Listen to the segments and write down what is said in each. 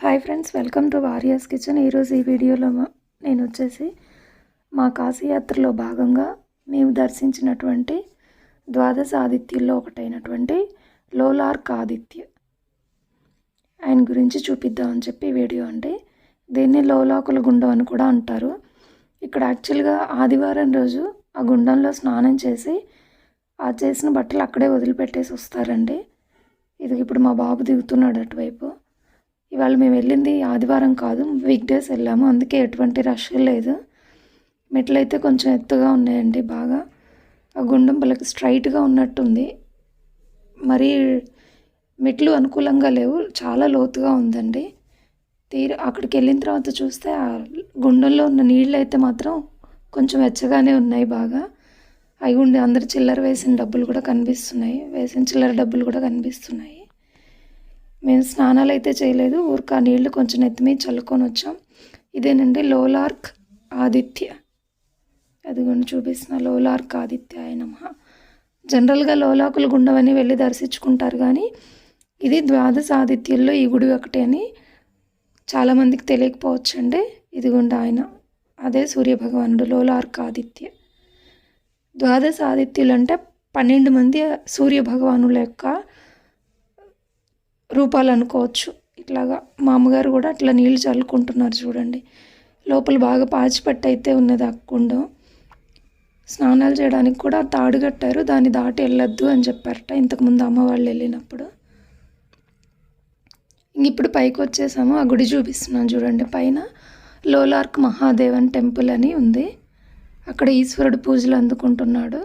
Hi friends welcome to warriors kitchen ఈరోజు ఈ వీడియోలో నేను వచ్చేసి మా కాశీయాత్రలో భాగంగా మేము దర్శించినటువంటి ద్వాదశ ఆదిత్యుల్లో ఒకటైనటువంటి లోలార్క్ ఆదిత్య. ఆయన గురించి చూపిద్దామని చెప్పి వీడియో అండి. దీన్ని లోలాకుల గుండం అని కూడా అంటారు. ఇక్కడ యాక్చువల్గా ఆదివారం రోజు ఆ గుండంలో స్నానం చేసి ఆ చేసిన బట్టలు అక్కడే వదిలిపెట్టేసి వస్తారండి. ఇది ఇప్పుడు మా బాబు దిగుతున్నాడు అటువైపు. ఇవాళ మేము వెళ్ళింది ఆదివారం కాదు వీక్డేస్ వెళ్ళాము. అందుకే ఎటువంటి రష్ లేదు. మెట్లు అయితే కొంచెం ఎత్తుగా ఉన్నాయండి బాగా. ఆ గుండం పిల్లకి స్ట్రైట్గా ఉన్నట్టుంది. మరీ మెట్లు అనుకూలంగా లేవు చాలా లోతుగా ఉందండి. తీరు అక్కడికి వెళ్ళిన తర్వాత చూస్తే ఆ గుండంలో ఉన్న నీళ్ళు అయితే మాత్రం కొంచెం వెచ్చగానే ఉన్నాయి బాగా. అవి ఉండి అందరు చిల్లర వేసిన డబ్బులు కూడా కనిపిస్తున్నాయి. వేసిన చిల్లర డబ్బులు కూడా కనిపిస్తున్నాయి. మేము స్నానాలు అయితే చేయలేదు. ఊరికి ఆ నీళ్ళు కొంచెం ఎత్తి మీద చల్లుకొని వచ్చాం. ఇదేనండి లోలార్క్ ఆదిత్య. అదిగోండి చూపిస్తున్న లోలార్క్ ఆదిత్య ఆయన జనరల్గా లోలాకులు గుండవని వెళ్ళి దర్శించుకుంటారు కానీ ఇది ద్వాదశ ఆదిత్యుల్లో ఈ గుడి ఒకటి అని చాలామందికి తెలియకపోవచ్చు అండి ఇదిగోండి ఆయన. అదే సూర్యభగవానుడు లోలార్క్ ఆదిత్య. ద్వాదశ ఆదిత్యులు అంటే పన్నెండు మంది సూర్యభగవానుల యొక్క రూపాలు అనుకోవచ్చు. ఇట్లాగా మా అమ్మగారు కూడా అట్లా నీళ్ళు చల్లుకుంటున్నారు చూడండి. లోపల బాగా పాచిపట్టు అయితే ఉన్నది అక్కుండం స్నానాలు చేయడానికి కూడా తాడు కట్టారు. దాన్ని దాటి వెళ్ళొద్దు అని చెప్పారట. ఇంతకుముందు అమ్మ వాళ్ళు వెళ్ళినప్పుడు. ఇప్పుడు పైకి వచ్చేసాము. ఆ గుడి చూపిస్తున్నాను చూడండి. పైన లోలార్క్ మహాదేవన్ టెంపుల్ అని ఉంది. అక్కడ ఈశ్వరుడు పూజలు అందుకుంటున్నాడు.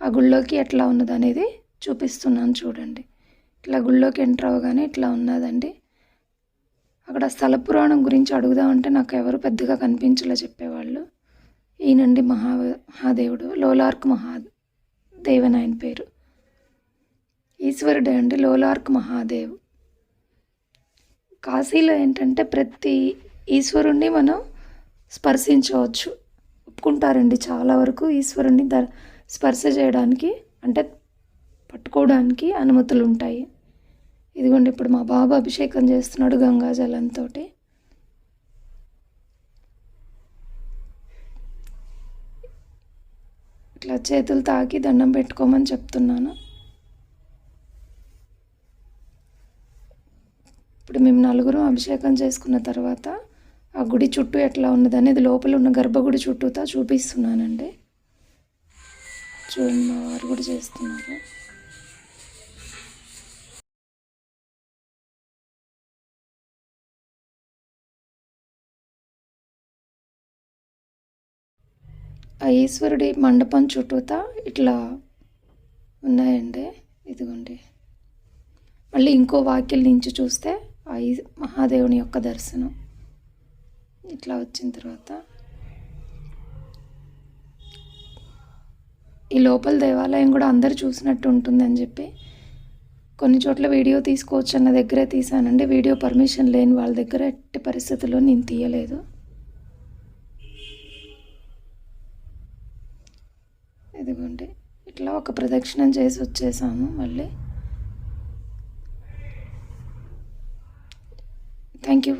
ఆ గుళ్ళోకి ఎట్లా ఉన్నది అనేది చూపిస్తున్నాను చూడండి. ఇట్లా గుళ్ళోకి ఎంటర్ అవ్వగానే ఇట్లా ఉన్నదండి. అక్కడ స్థల పురాణం గురించి అడుగుదామంటే నాకు ఎవరు పెద్దగా కనిపించలే చెప్పేవాళ్ళు. ఈయనండి మహా మహాదేవుడు లోలార్క్ మహాదేవన్ ఆయన పేరు. ఈశ్వరుడే అండి లోలార్క్ మహాదేవ్. కాశీలో ఏంటంటే ప్రతి ఈశ్వరుణ్ణి మనం స్పర్శించవచ్చు. ఒప్పుకుంటారండి చాలా వరకు ఈశ్వరుణ్ణి ద స్పర్శ చేయడానికి అంటే పట్టుకోవడానికి అనుమతులు ఉంటాయి ఇదిగోండి ఇప్పుడు మా బాబు అభిషేకం చేస్తున్నాడు గంగాజలంతో ఇట్లా చేతులు తాకి దండం పెట్టుకోమని చెప్తున్నాను. ఇప్పుడు మేము నలుగురు అభిషేకం చేసుకున్న తర్వాత ఆ గుడి చుట్టూ ఎట్లా ఉన్నది అనేది లోపల ఉన్న గర్భగుడి చుట్టూతా చూపిస్తున్నానండి. చూడండి మా వారు కూడా చేస్తున్నారు. ఆ ఈశ్వరుడి మండపం చుట్టూతా ఇట్లా ఉన్నాయండి. ఇదిగోండి. మళ్ళీ ఇంకో వాక్యల నుంచి చూస్తే ఆ మహాదేవుని యొక్క దర్శనం. ఇట్లా వచ్చిన తర్వాత. ఈ లోపల దేవాలయం కూడా అందరు చూసినట్టు ఉంటుందని చెప్పి కొన్ని చోట్ల వీడియో తీసుకోవచ్చు అన్న దగ్గరే తీసానండి. వీడియో పర్మిషన్ లేని వాళ్ళ దగ్గర ఎట్టి పరిస్థితుల్లో నేను తీయలేదు. ఇదిగోండి. ఇట్లా ఒక ప్రదక్షిణం చేసి వచ్చేసాము మళ్ళీ. Thank you